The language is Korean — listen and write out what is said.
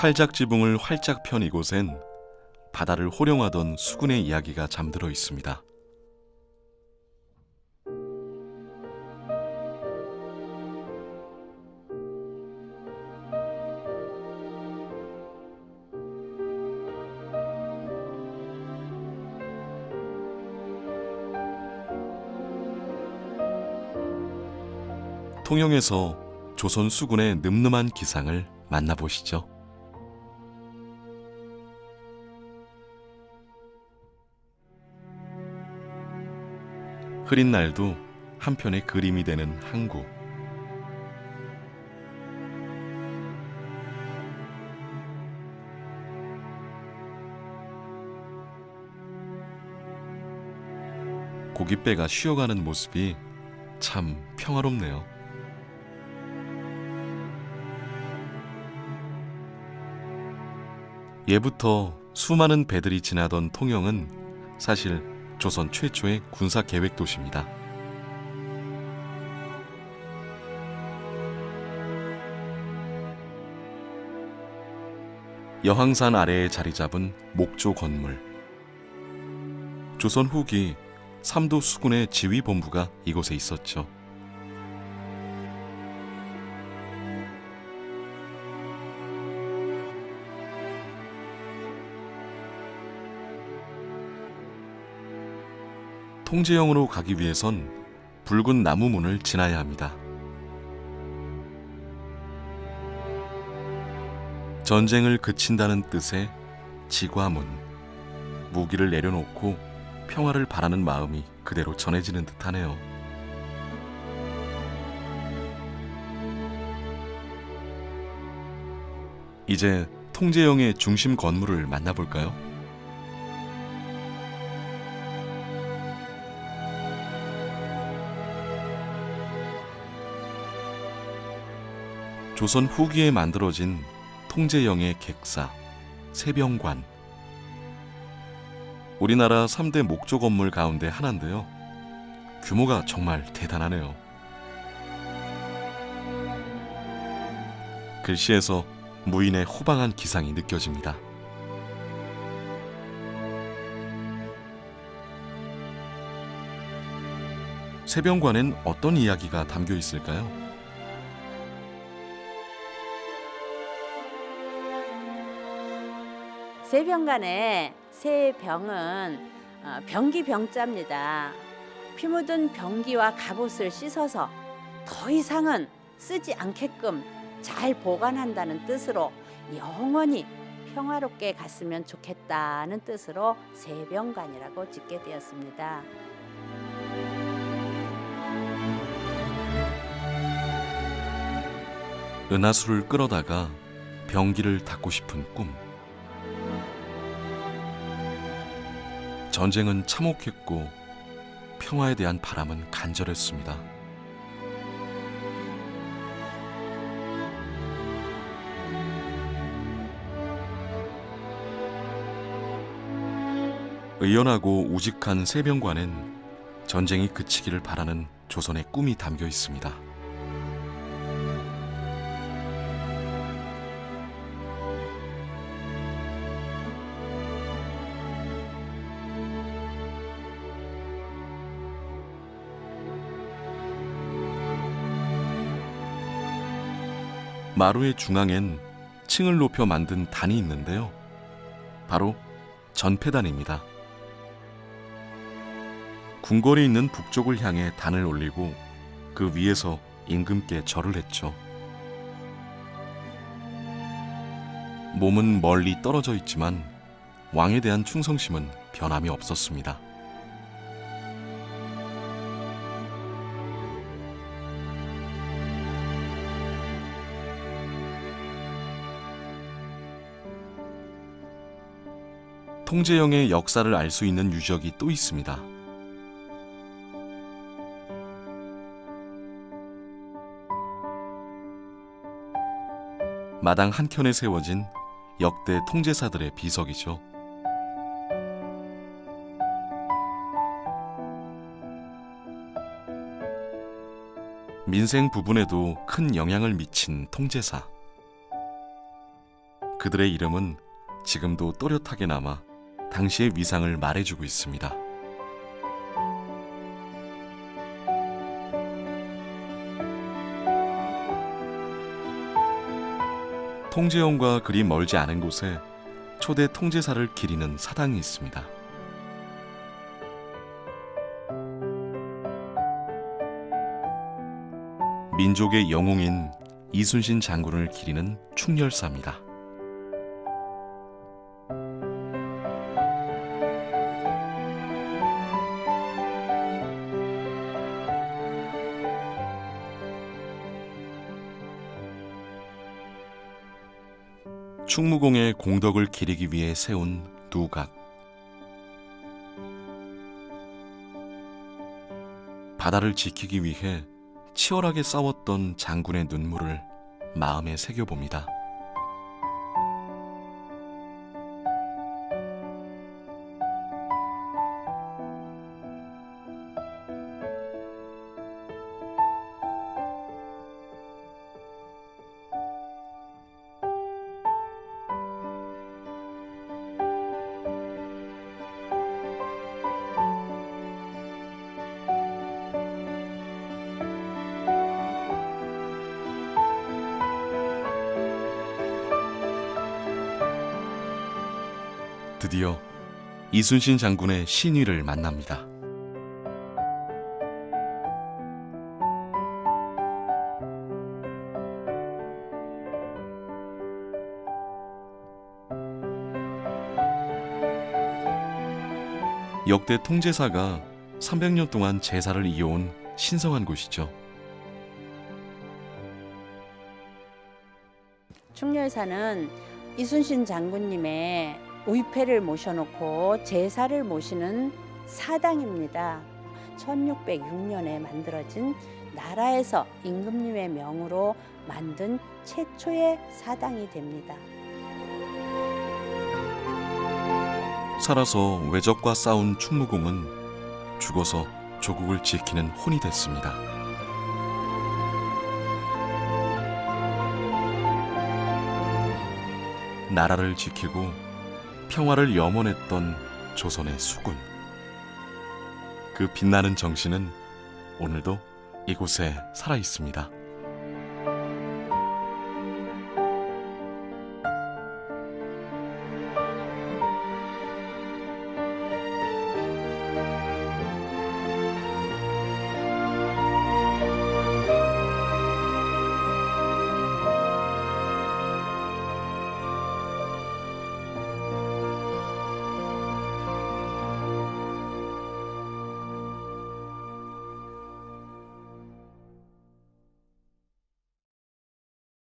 활작 지붕을 활짝 편 이곳엔 바다를 호령하던 수군의 이야기가 잠들어 있습니다. 통영에서 조선 수군의 늠름한 기상을 만나보시죠. 흐린 날도 한편의 그림이 되는 항구. 고깃배가 쉬어가는 모습이 참 평화롭네요. 예부터 수많은 배들이 지나던 통영은 사실 조선 최초의 군사 계획 도시입니다. 여항산 아래에 자리 잡은 목조 건물. 조선 후기 삼도 수군의 지휘 본부가 이곳에 있었죠. 통제영으로 가기 위해선 붉은 나무 문을 지나야 합니다. 전쟁을 그친다는 뜻의 지과문. 무기를 내려놓고 평화를 바라는 마음이 그대로 전해지는 듯하네요. 이제 통제영의 중심 건물을 만나볼까요? 조선 후기에 만들어진 통제영의 객사, 세병관. 우리나라 3대 목조 건물 가운데 하나인데요. 규모가 정말 대단하네요. 글씨에서 무인의 호방한 기상이 느껴집니다. 세병관엔 어떤 이야기가 담겨 있을까요? 세병간의 세병은 어, 병기 병자입니다. 피 묻은 병기와 갑옷을 씻어서 더 이상은 쓰지 않게끔 잘 보관한다는 뜻으로 영원히 평화롭게 갔으면 좋겠다는 뜻으로 세병관이라고 짓게 되었습니다. 은하수를 끌어다가 병기를 닦고 싶은 꿈. 전쟁은 참혹했고 평화에 대한 바람은 간절했습니다. 의연하고 우직한 세병관엔 전쟁이 그치기를 바라는 조선의 꿈이 담겨 있습니다. 마루의 중앙엔 층을 높여 만든 단이 있는데요. 바로 전패단입니다. 궁궐이 있는 북쪽을 향해 단을 올리고 그 위에서 임금께 절을 했죠. 몸은 멀리 떨어져 있지만 왕에 대한 충성심은 변함이 없었습니다. 통제영의 역사를 알 수 있는 유적이 또 있습니다. 마당 한켠에 세워진 역대 통제사들의 비석이죠. 민생 부분에도 큰 영향을 미친 통제사. 그들의 이름은 지금도 또렷하게 남아 당시의 위상을 말해주고 있습니다. 통제원과 그리 멀지 않은 곳에 초대 통제사를 기리는 사당이 있습니다. 민족의 영웅인 이순신 장군을 기리는 충렬사입니다. 충무공의 공덕을 기리기 위해 세운 누각. 바다를 지키기 위해 치열하게 싸웠던 장군의 눈물을 마음에 새겨봅니다. 드디어 이순신 장군의 신위를 만납니다. 역대 통제사가 300년 동안 제사를 이어온 신성한 곳이죠. 충렬사는 이순신 장군님의 의패를 모셔놓고 제사를 모시는 사당입니다. 1606년에 만들어진 나라에서 임금님의 명으로 만든 최초의 사당이 됩니다. 살아서 외적과 싸운 충무공은 죽어서 조국을 지키는 혼이 됐습니다. 나라를 지키고 평화를 염원했던 조선의 수군. 그 빛나는 정신은 오늘도 이곳에 살아 있습니다.